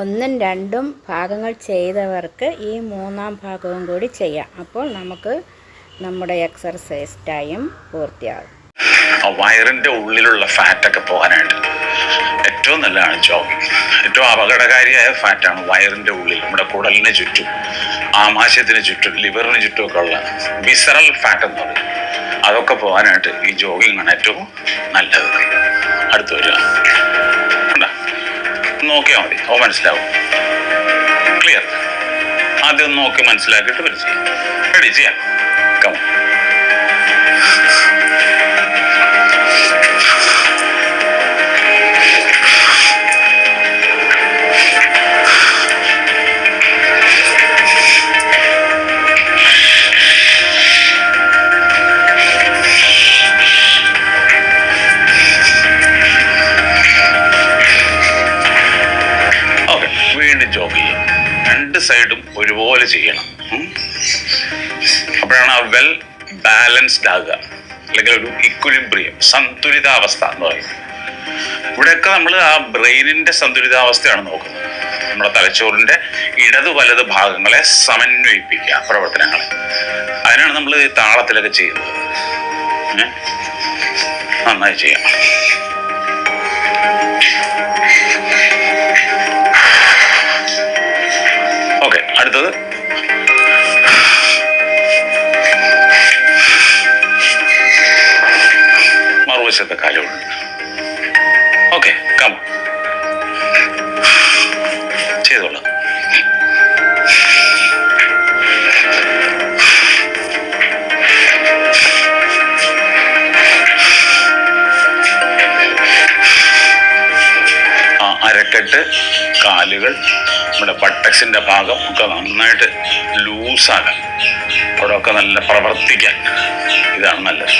ഒന്നും രണ്ടും ഭാഗങ്ങൾ ചെയ്തവർക്ക് ഈ മൂന്നാം ഭാഗവും കൂടി ചെയ്യാം. അപ്പോൾ നമുക്ക് നമ്മുടെ എക്സർസൈസ് ടൈം പൂർത്തിയാകും. ആ വയറിന്റെ ഉള്ളിലുള്ള ഫാറ്റൊക്കെ പോകാനായിട്ട് ഏറ്റവും നല്ലതാണ് ജോബ് ഏറ്റവും അപകടകാരിയായ ഫാറ്റാണ് വയറിന്റെ ഉള്ളിൽ നമ്മുടെ കുടലിന് ചുറ്റും ആമാശയത്തിന് ചുറ്റും ലിവറിന് ചുറ്റും ഒക്കെ ഉള്ള വിസറൽ ഫാറ്റ് എന്ന് പറയും. അതൊക്കെ പോകാനായിട്ട് ഈ ജോഗിങ് ആണ് ഏറ്റവും നല്ലത്. അടുത്തു വരിക? നോക്കിയാൽ മതി. ഓ മനസ്സിലാവും. ക്ലിയർ ആദ്യം നോക്കി മനസ്സിലാക്കിയിട്ട് ചെയ്യാം റെഡി ചെയ്യാം. കം സൈഡും ഒരുപോലെ ചെയ്യണം. അപ്പോഴാണ് ആ വെൽ ബാലൻസ്ഡ് ആകുക. അല്ലെങ്കിൽ ഒരു ഇക്വിലിബ്രിയം സന്തുലിതാവസ്ഥ എന്ന് പറയുന്നത്. ഇവിടെയൊക്കെ നമ്മൾ ആ ബ്രെയിനിന്റെ സന്തുലിതാവസ്ഥയാണ് നോക്കുന്നത്. നമ്മുടെ തലച്ചോറിന്റെ ഇടതു വലത് ഭാഗങ്ങളെ സമന്വയിപ്പിക്കുക പ്രവർത്തനങ്ങൾ അതിനാണ് നമ്മൾ താളത്തിലൊക്കെ ചെയ്യുന്നത്? നന്നായി ചെയ്യാം മറുവശത്തെ കാലമുണ്ട് ഓക്കെ കം ചെയ്തോളാം. അരക്കെട്ട് കാലുകൾ നമ്മുടെ പട്ടക്സിന്റെ ഭാഗം ഒക്കെ നന്നായിട്ട് ലൂസാകാൻ അവിടെ ഒക്കെ നല്ല പ്രവർത്തിക്കാൻ. ഇതാണ് നല്ലത്.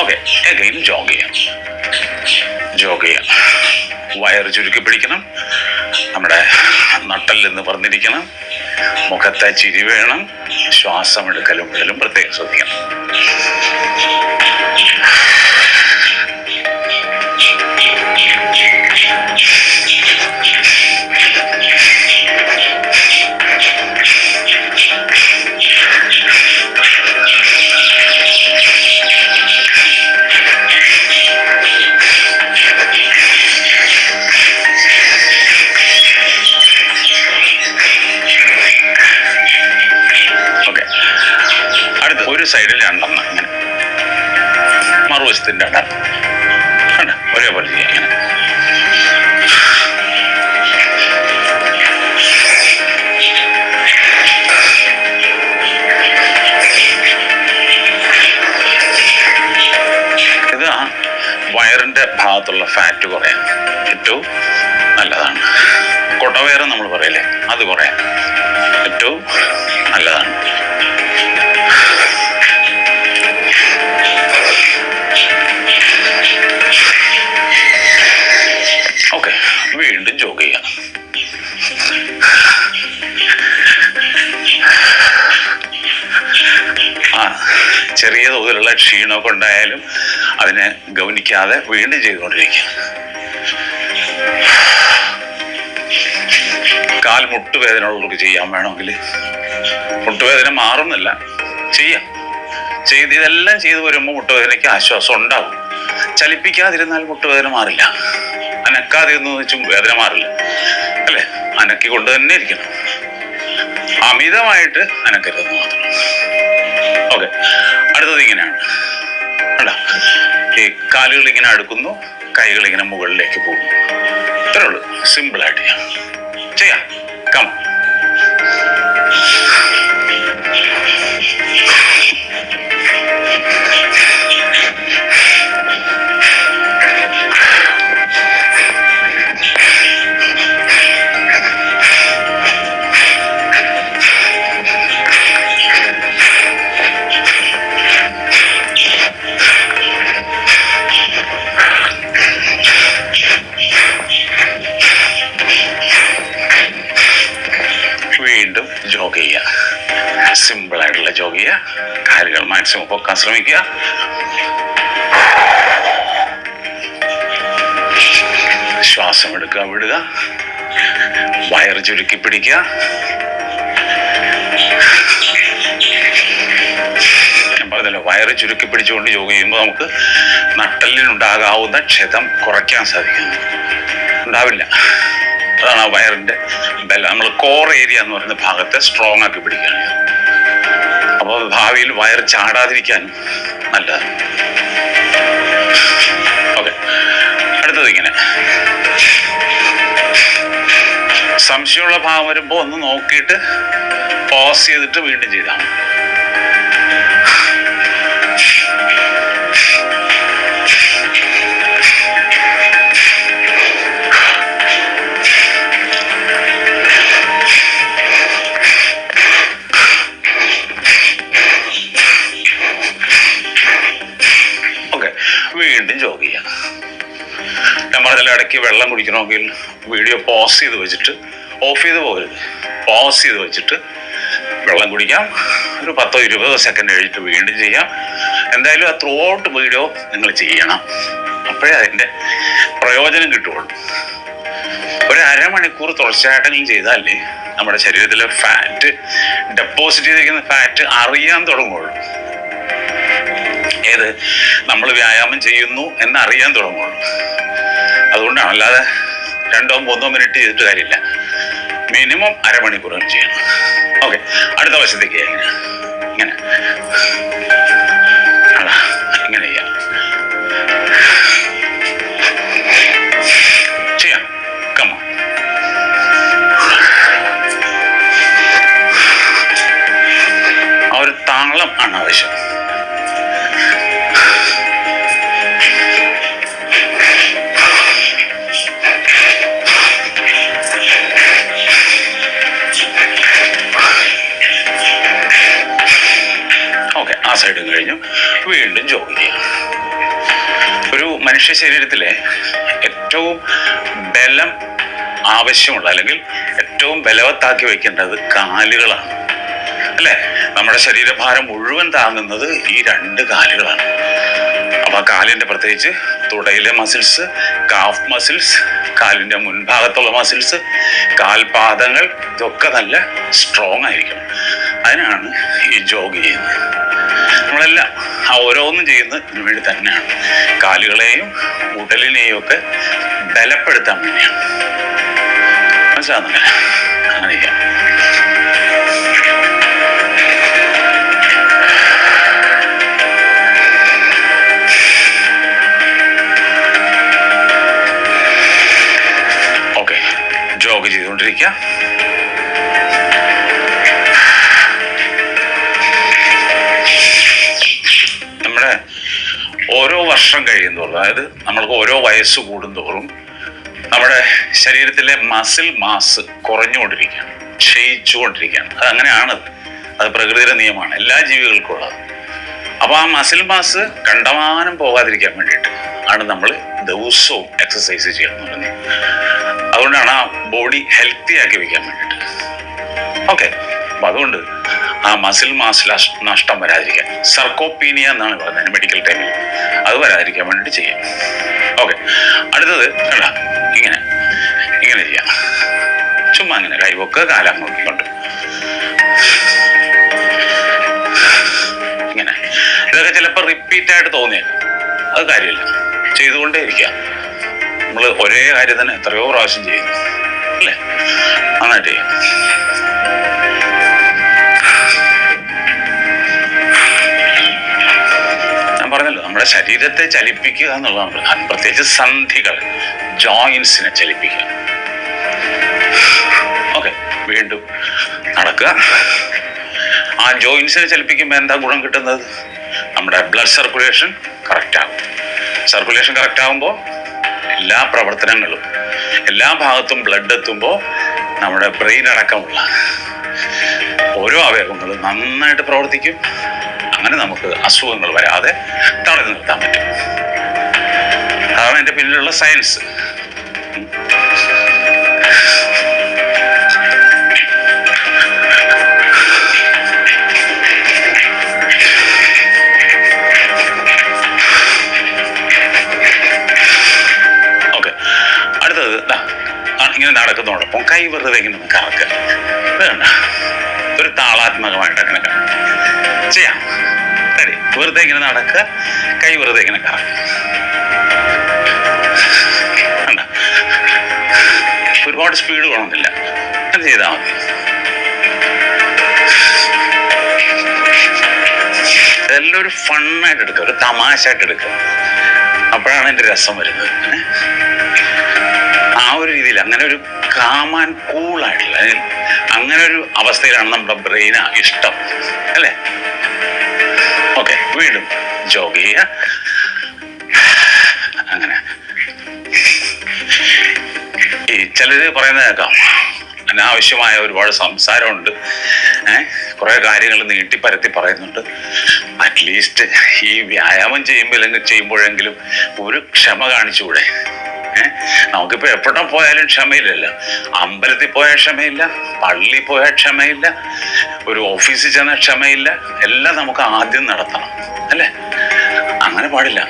ഓക്കെ എഗെയിൻ ജോഗ് ചെയ്യാം. ജോഗ് ചെയ്യാം. വയർ ചുരുക്കി പിടിക്കണം. നമ്മുടെ നട്ടലിൽ എന്ന് പറഞ്ഞിരിക്കണം. മുഖത്തെ ചിരി വേണം. ശ്വാസം എടുക്കലും വിടലും പ്രത്യേകം ശ്രദ്ധിക്കണം. Thank അടുത്ത ഒരു സൈഡിൽ രണ്ടെണ്ണം ഇങ്ങനെ. മറുവശത്തിന്റെ വയറിന്റെ ഭാഗത്തുള്ള ഫാറ്റ് കുറയാൻ ഏറ്റവും നല്ലതാണ്. കൊടവേറെ നമ്മൾ പറയില്ലേ അത് കുറയാൻ ഏറ്റവും നല്ലതാണ്. ഓക്കെ വീണ്ടും ജോഗ് ചെയ്യാം. ചെറിയ തോതിലുള്ള ക്ഷീണമൊക്കെ ഉണ്ടായാലും അതിനെ ഗൗനിക്കാതെ വീണ്ടും ചെയ്തുകൊണ്ടിരിക്കുക കാൽ മുട്ടുവേദന ഉള്ളവർക്ക് ചെയ്യാൻ വേണമെങ്കിൽ മുട്ടുവേദന മാറുന്നില്ല. ചെയ്യാം. ചെയ്ത് ഇതെല്ലാം ചെയ്തു വരുമ്പോൾ മുട്ടുവേദനയ്ക്ക് ആശ്വാസം ഉണ്ടാവും. ചലിപ്പിക്കാതിരുന്നാൽ മുട്ടുവേദന മാറില്ല. അനക്കാതിരുന്നു വെച്ചും വേദന മാറില്ല. അല്ലേ? അനക്കിക്കൊണ്ട് തന്നെ ഇരിക്കണം. അമിതമായിട്ട് അനക്കരുത് മാത്രം. ഓക്കെ. അടുത്തത് ഇങ്ങനെയാണ്. കണ്ടോ? ഈ കാലുകൾ ഇങ്ങനെ അടുക്കുന്നു കൈകൾ ഇങ്ങനെ മുകളിലേക്ക് പോകുന്നു. ഇത്രേ ഉള്ളൂ. സിമ്പിളായിട്ട് ചെയ്യാം. ചെയ്യാം. കം ജോഗ് ചെയ്യുക. സിമ്പിൾ ആയിട്ടുള്ള ജോഗ് ചെയ്യുക. കാലുകൾ മാക്സിമം പൊക്കാൻ ശ്രമിക്കുക. ശ്വാസം എടുക്കുക വിടുക. വയർ ചുരുക്കി പിടിക്കുക. ഞാൻ വയറ് ചുരുക്കി പിടിച്ചുകൊണ്ട് യോഗ ചെയ്യുമ്പോൾ നമുക്ക് നട്ടലിനുണ്ടാകാവുന്ന ക്ഷതം കുറയ്ക്കാൻ സാധിക്കും ഉണ്ടാവില്ല. അതാണ് ആ വയറിന്റെ ബെല്ല നമ്മൾ കോർ ഏരിയ എന്ന് പറയുന്ന ഭാഗത്തെ സ്ട്രോങ് ആക്കി പിടിക്കുകയാണ്. അപ്പോൾ ഭാവിയിൽ വയർ ചാടാതിരിക്കാൻ നല്ലതാണ്. ഓക്കെ അടുത്തത് ഇങ്ങനെ. സംശയമുള്ള ഭാവം വരുമ്പോൾ ഒന്ന് നോക്കിയിട്ട് പോസ് ചെയ്തിട്ട് വീണ്ടും ചെയ്താൽ. ഇടയ്ക്ക് വെള്ളം കുടിക്കണമെങ്കിൽ വീഡിയോ പോസ് ചെയ്ത് വെച്ചിട്ട് ഓഫ് ചെയ്ത് പോകരുത് പോസ് ചെയ്ത് വെച്ചിട്ട് വെള്ളം കുടിക്കാം. ഒരു പത്തോ ഇരുപതോ സെക്കൻഡ് കഴിഞ്ഞിട്ട് വീണ്ടും ചെയ്യാം. എന്തായാലും ആ ത്രൂ ഔട്ട് വീഡിയോ നിങ്ങൾ ചെയ്യണം. അപ്പോഴേ അതിന്റെ പ്രയോജനം കിട്ടുള്ളൂ. ഒരു അരമണിക്കൂർ തുടർച്ചയായിട്ടെങ്കിലും ചെയ്താലേ നമ്മുടെ ശരീരത്തിലെ ഫാറ്റ് ഡെപ്പോസിറ്റ് ചെയ്തിരിക്കുന്ന ഫാറ്റ് അറിയാൻ തുടങ്ങുള്ളൂ. ഏത്? നമ്മൾ വ്യായാമം ചെയ്യുന്നു എന്നറിയാൻ തുടങ്ങുള്ളൂ. അതുകൊണ്ടാണ്. അല്ലാതെ രണ്ടോ മൂന്നോ മിനിറ്റ് ചെയ്തിട്ട് കാര്യമില്ല. മിനിമം അരമണിക്കൂർ ചെയ്യണം. ഓക്കെ അടുത്ത വശത്തേക്ക് ഇങ്ങനെ. ഇങ്ങനെ. ചെയ്യാം. താളം ആണ് ആവശ്യം. ആ സൈഡും കഴിഞ്ഞു. വീണ്ടും ജോഗ് ചെയ്യാം ഒരു മനുഷ്യ ശരീരത്തിലെ ഏറ്റവും ബലം ആവശ്യമുള്ള അല്ലെങ്കിൽ ഏറ്റവും ബലവത്താക്കി വയ്ക്കേണ്ടത് കാലുകളാണ്. അല്ലേ? നമ്മുടെ ശരീരഭാരം മുഴുവൻ താങ്ങുന്നത് ഈ രണ്ട് കാലുകളാണ്. അപ്പൊ കാലിന്റെ പ്രത്യേകിച്ച് തുടയിലെ മസിൽസ് കാഫ് മസിൽസ് കാലിന്റെ മുൻഭാഗത്തുള്ള മസിൽസ് കാൽപാദങ്ങൾ ഇതൊക്കെ നല്ല സ്ട്രോങ് ആയിരിക്കണം. അതിനാണ് ഈ ജോഗ് ചെയ്യുന്നത്. നമ്മളെല്ലാം ആ ഓരോന്നും ചെയ്യുന്നത് വേണ്ടി തന്നെയാണ്. കാലുകളെയും ഉടലിനെയും ഒക്കെ ബലപ്പെടുത്താൻ വേണ്ടിയാണ്. മനസ്സിലാകുന്നില്ല അങ്ങനെ ചെയ്യാം ജോഗ് ചെയ്തുകൊണ്ടിരിക്കുക. വർഷം കഴിയുന്തോറും അതായത് നമ്മൾക്ക് ഓരോ വയസ്സ് കൂടുന്തോറും നമ്മുടെ ശരീരത്തിലെ മസിൽ മാസ് കുറഞ്ഞുകൊണ്ടിരിക്കുകയാണ് ക്ഷയിച്ചുകൊണ്ടിരിക്കുകയാണ്. അത് അങ്ങനെയാണ്. അത് പ്രകൃതിയുടെ നിയമമാണ്. എല്ലാ ജീവികൾക്കും ഉള്ളത്. അപ്പോൾ ആ മസിൽ മാസ് കണ്ടമാനം പോകാതിരിക്കാൻ വേണ്ടിയിട്ട് ആണ് നമ്മൾ ദിവസവും എക്സസൈസ് ചെയ്യണം പറഞ്ഞത് അതുകൊണ്ടാണ് ആ ബോഡി ഹെൽത്തി ആക്കി വെക്കാൻ വേണ്ടിയിട്ട്. ഓക്കെ അപ്പം അതുകൊണ്ട് ആ മസിൽ മാസ് നഷ്ടം വരാതിരിക്കാൻ. സർക്കോപ്പീനിയ എന്നാണ് പറയുന്നത് മെഡിക്കൽ ടൈമിൽ അത് വരാതിരിക്കാൻ വേണ്ടിയിട്ട് ചെയ്യാം. ഓക്കെ അടുത്തത് കണ്ട. ഇങ്ങനെ. ഇങ്ങനെ ചെയ്യാം. ചുമ്മാ ഇങ്ങനെ കൈവൊക്കെ കാലം നോക്കിക്കൊണ്ട്. ഇങ്ങനെ. ഇതൊക്കെ ചിലപ്പോൾ റിപ്പീറ്റ് ആയിട്ട് തോന്നിയേക്കാം. അത് കാര്യമില്ല. ചെയ്തുകൊണ്ടേ ഇരിക്കുക നമ്മൾ ഒരേ കാര്യം തന്നെ എത്രയോ പ്രാവശ്യം ചെയ്യുന്നു. അല്ലേ? നന്നായിട്ട് ചെയ്യാം. പറഞ്ഞല്ലോ നമ്മുടെ ശരീരത്തെ ചലിപ്പിക്കുക എന്നുള്ളതാണ് പ്രധാനം. പ്രത്യേകിച്ച് സന്ധികൾ ജോയിൻസിനെ ചലിപ്പിക്കുക. ഓക്കെ വീണ്ടും നടക്കുക. ആ ജോയിൻസിനെ ചലിപ്പിക്കുമ്പോൾ എന്താ ഗുണം കിട്ടുന്നത്? നമ്മുടെ ബ്ലഡ് സർക്കുലേഷൻ കറക്റ്റ് ആകും സർക്കുലേഷൻ കറക്റ്റ് ആകുമ്പോൾ എല്ലാ പ്രവർത്തനങ്ങളും എല്ലാ ഭാഗത്തും ബ്ലഡ് എത്തുമ്പോൾ നമ്മുടെ ബ്രെയിൻ അടക്കമുള്ള ഓരോ അവയവങ്ങളും നന്നായിട്ട് പ്രവർത്തിക്കും. അങ്ങനെ നമുക്ക് അസുഖങ്ങൾ വരാതെ തടഞ്ഞു നിർത്താൻ പറ്റും. അതാണ് എന്റെ പിന്നിലുള്ള സയൻസ്. ഇങ്ങനെ നടക്കുന്നതോടൊപ്പം കൈ വെറുതെ ഇങ്ങനെ കറക്കുക. ഒരു താളാത്മകമായിട്ട് അങ്ങനെ. ചെയ്യാം. ശരി വെറുതെ ഇങ്ങനെ നടക്കുക. കൈ വെറുതെ ഇങ്ങനെ കണ്ട? ഒരുപാട് സ്പീഡ് വേണമെന്നില്ല. അത് ചെയ്താൽ മതി. ഇതെല്ലാം ഒരു ഫണ്ണായിട്ട് എടുക്കുക. ഒരു തമാശയായിട്ട് എടുക്കുക. അപ്പോഴാണ് എന്റെ രസം വരുന്നത്. ആ ഒരു രീതിയിൽ അങ്ങനെ ഒരു കാമാൻ കൂളായിട്ടുള്ള അങ്ങനെ ഒരു അവസ്ഥയിലാണ് നമ്മുടെ ബ്രെയിന ഇഷ്ടം. അല്ലേ? വീണ്ടും ജോഗ് ചെയ്യുക അങ്ങനെ. ഈ ചിലര് പറയുന്നത് കേൾക്കാം. അനാവശ്യമായ ഒരുപാട് സംസാരമുണ്ട്. ഏഹ് കുറെ കാര്യങ്ങൾ നീട്ടിപ്പരത്തി പറയുന്നുണ്ട്. അറ്റ്ലീസ്റ്റ് ഈ വ്യായാമം ചെയ്യുമ്പോൾ ചെയ്യുമ്പോഴെങ്കിലും ഒരു ക്ഷമ കാണിച്ചുകൂടെ? നമുക്കിപ്പോ എപ്പോഴും പോയാലും ക്ഷമയില്ലല്ല. അമ്പലത്തിൽ പോയാൽ ക്ഷമയില്ല പള്ളി പോയാൽ ക്ഷമയില്ല ഒരു ഓഫീസിൽ ചെന്നാൽ ക്ഷമയില്ല എല്ലാം നമുക്ക് ആദ്യം നടത്തണം അല്ലേ? അങ്ങനെ പാടില്ല.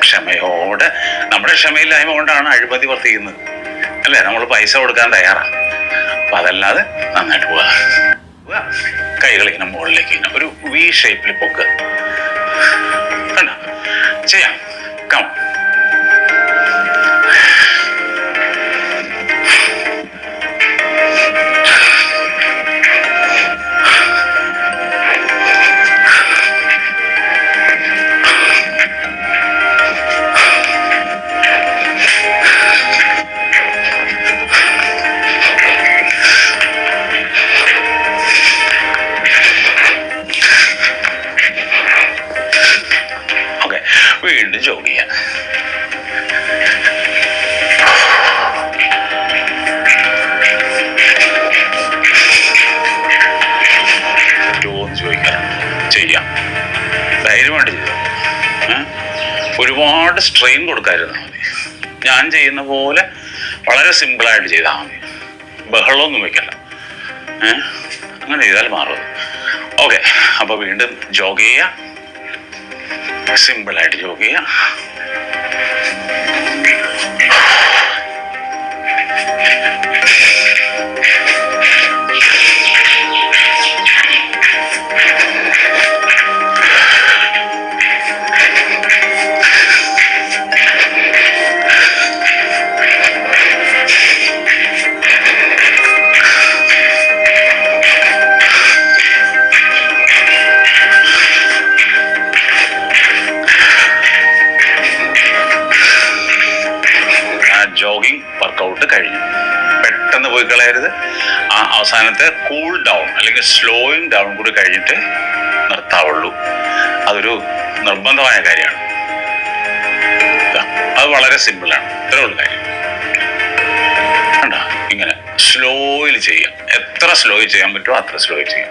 ക്ഷമയോടെ നമ്മുടെ ക്ഷമയില്ലായ്മ കൊണ്ടാണ് അഴിമതി വർത്തിക്കുന്നത് അല്ലേ? നമ്മൾ പൈസ കൊടുക്കാൻ തയ്യാറാണ് അപ്പൊ അതല്ലാതെ നന്നായിട്ട് പോവുക. കൈകൾ ഇങ്ങനെ മുകളിലേക്ക് ഒരു വി ഷേപ്പിൽ കണ്ട? ചെയ്യാം. കം ധൈര്യമായിട്ട് ചെയ്തു. ഒരുപാട് സ്ട്രെയിൻ കൊടുക്കാതിരുന്നാൽ മതി ഞാൻ ചെയ്യുന്ന പോലെ വളരെ സിമ്പിളായിട്ട് ചെയ്താൽ മതി. ബഹളമൊന്നും വെക്കല്ല ഏഹ് അങ്ങനെ ചെയ്താൽ മാറും. ഓക്കെ അപ്പോൾ വീണ്ടും ജോഗ് ചെയ്യുക സിമ്പിളായിട്ട് ജോഗ് ചെയ്യാം. ആ അവസാനത്തെ കൂൾ ഡൗൺ അല്ലെങ്കിൽ സ്ലോയിങ് ഡൗൺ കൂടി കഴിഞ്ഞിട്ട് നിർത്താവുള്ളൂ. അതൊരു നിർബന്ധമായ കാര്യമാണ്. അത് വളരെ സിമ്പിളാണ് ഇത്രേ ഉള്ളൂ കാര്യം. ഇങ്ങനെ സ്ലോയിൽ ചെയ്യാം. എത്ര സ്ലോയിൽ ചെയ്യാൻ പറ്റുമോ അത്ര സ്ലോയിൽ ചെയ്യാം.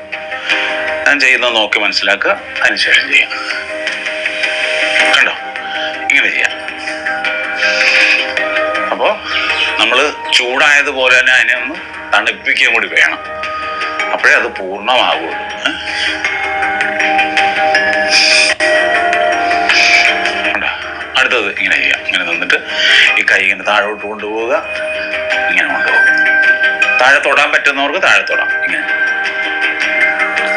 ഞാൻ ചെയ്യുന്നത് നോക്കി മനസ്സിലാക്കുക. അതിനുശേഷം ചെയ്യാം. കണ്ടോ? ഇങ്ങനെ ചെയ്യാം. അപ്പോൾ നമ്മൾ ചൂടായതുപോലെ തന്നെ അതിനെ ഒന്ന് തണുപ്പിക്കുകയും കൂടി വേണം. അപ്പോഴേ അത് പൂർണമാകുള്ളൂ അടുത്തത് ഇങ്ങനെ ചെയ്യാം. ഇങ്ങനെ നിന്നിട്ട് ഈ കൈ ഇങ്ങനെ താഴോട്ട് കൊണ്ടുപോവുക. ഇങ്ങനെ കൊണ്ടുപോകും. താഴെ തൊടാൻ പറ്റുന്നവർക്ക് താഴെ തൊടാം. ഇങ്ങനെ.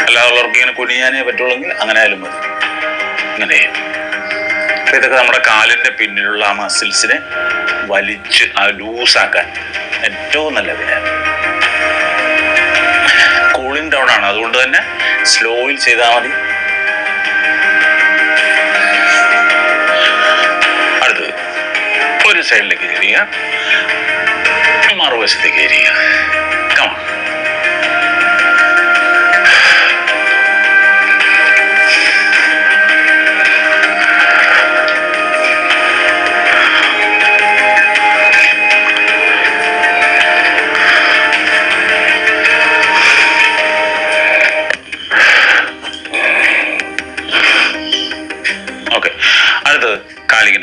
അല്ലാതുള്ളവർക്ക് ഇങ്ങനെ കുനിയാനേ പറ്റുള്ളെങ്കിൽ അങ്ങനെ ആയാലും മതി. ഇങ്ങനെ. അപ്പൊ ഇതൊക്കെ നമ്മുടെ കാലിന്റെ പിന്നിലുള്ള ആ മസിൽസിനെ വലിച്ച് ആ ലൂസാക്കാൻ ഏറ്റവും നല്ല കൂളിംഗ് ഡൗൺ ആണ്. അതുകൊണ്ട് തന്നെ സ്ലോയിൽ ചെയ്താൽ മതി. ഒരു സൈഡിലേക്ക് തിരിയുക മറുവശത്തേക്ക് തിരിയുക കമാ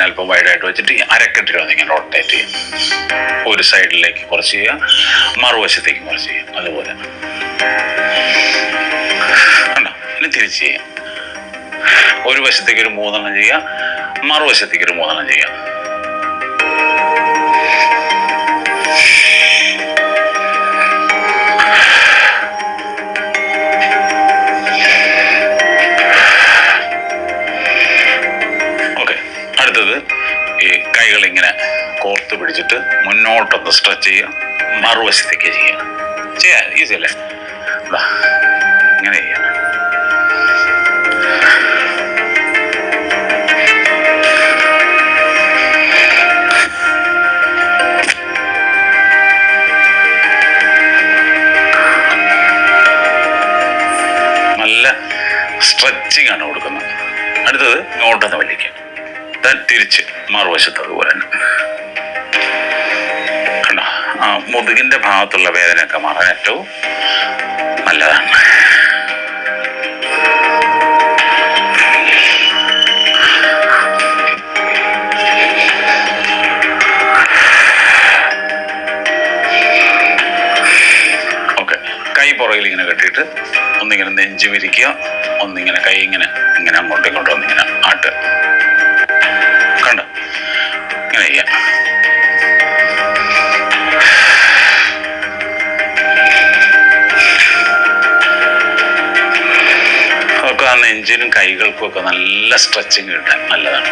കാലിങ്ങനെ അല്പം വൈഡായിട്ട് വെച്ചിട്ട് അരക്കെട്ടിൽ വന്ന് ഇങ്ങനെ റൊട്ടേറ്റ് ചെയ്യും. ഒരു സൈഡിലേക്ക് കുറച്ച് ചെയ്യുക മറുവശത്തേക്ക് കുറച്ച് ചെയ്യും അതുപോലെ. ഇനി തിരിച്ച് ചെയ്യാം ഒരു വശത്തേക്ക് ഒരു മൂന്നെണ്ണം ചെയ്യാം മറുവശത്തേക്ക് ഒരു മൂന്നെണ്ണം ചെയ്യാം മുന്നോട്ടൊന്ന് സ്ട്രെച്ച് ചെയ്യുക. മറുവശത്തേക്ക് ചെയ്യുക. ചെയ്യാൻ ഈസി അല്ലേ? ഇങ്ങനെ ചെയ്യാം നല്ല സ്ട്രെച്ചിങ് ആണ് കൊടുക്കുന്നത്. അടുത്തത് ഇങ്ങോട്ടൊന്ന് വലിക്കുക. തിരിച്ച് മറുവശത്ത് അതുപോലെ തന്നെ. മുതുകിന്റെ ഭാഗത്തുള്ള വേദനയൊക്കെ മാറാൻ ഏറ്റവും നല്ലതാണ്. പുറകിൽ ഇങ്ങനെ കെട്ടിയിട്ട് ഒന്നിങ്ങനെ നെഞ്ചു വിരിക്കുക ഒന്നിങ്ങനെ കൈ ഇങ്ങനെ ഇങ്ങനെ അങ്ങോട്ടും ഇങ്ങോട്ടും ഒന്നിങ്ങനെ ആട്ട്. കണ്ടോ? ഇങ്ങനെ ചെയ്യാം. കാരണം എഞ്ചിനും കൈകൾക്കും ഒക്കെ നല്ല സ്ട്രെച്ചിങ് കിട്ടാൻ നല്ലതാണ്.